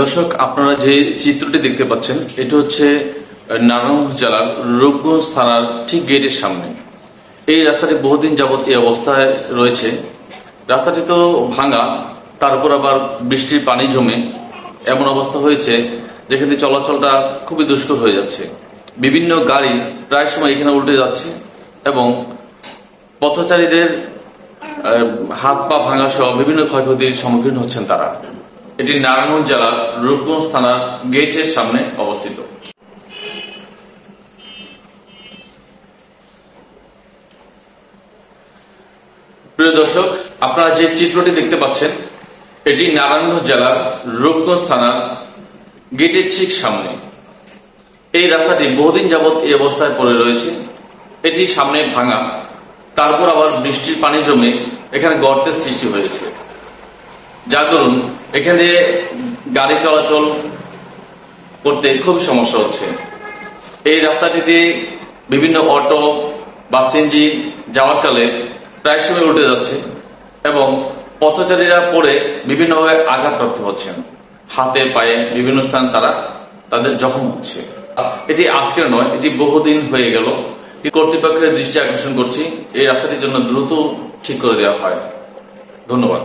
দর্শক, আপনারা যে চিত্রটি দেখতে পাচ্ছেন, এটা হচ্ছে নারায়ণগঞ্জ জেলার রূপগঞ্জ থানার ঠিক গেটের সামনে। এই রাস্তাটি বহুদিন যাবত এই অবস্থায় রয়েছে। রাস্তাটি তো ভাঙা তারপর আবার বৃষ্টির পানি জমে এমন অবস্থা হয়েছে, যেখানে চলাচলটা খুবই দুষ্কর হয়ে যাচ্ছে। বিভিন্ন গাড়ি প্রায় সময় এখানে উল্টে যাচ্ছে এবং পথচারীদের হাত পা ভাঙা সহ বিভিন্ন ক্ষয়ক্ষতির সম্মুখীন হচ্ছেন তারা। এটি নারায়ণগঞ্জ জেলার রূপগঞ্জ থানার গেটের সামনে অবস্থিত। প্রিয় দর্শক, আপনারা যে চিত্রটি দেখতে পাচ্ছেন, এটি নারায়ণগঞ্জ জেলার রূপগঞ্জ থানার গেটের ঠিক সামনে। এই রাস্তাটি বহুদিন যাবৎ এই অবস্থায় পড়ে রয়েছে। এটি সামনে ভাঙা, তারপর আবার বৃষ্টির পানি জমে এখানে গর্তের সৃষ্টি হয়েছে। যার দরুন এখানে গাড়ি চলাচল করতে খুব সমস্যা হচ্ছে। এই রাস্তাটিতে বিভিন্ন অটো বা সিএনজি যাওয়ার কালে প্রায় সময় উল্টে যাচ্ছে এবং পথচারীরা পড়ে বিভিন্নভাবে আঘাতপ্রাপ্ত হচ্ছেন। হাতে, পায়ে বিভিন্ন স্থান তারা তাদের জখম হচ্ছে। এটি আজকের নয়, এটি বহুদিন হয়ে গেল। কর্তৃপক্ষের দৃষ্টি আকর্ষণ করছি, এই রাস্তাটির জন্য দ্রুত ঠিক করে দেওয়া হয়। ধন্যবাদ।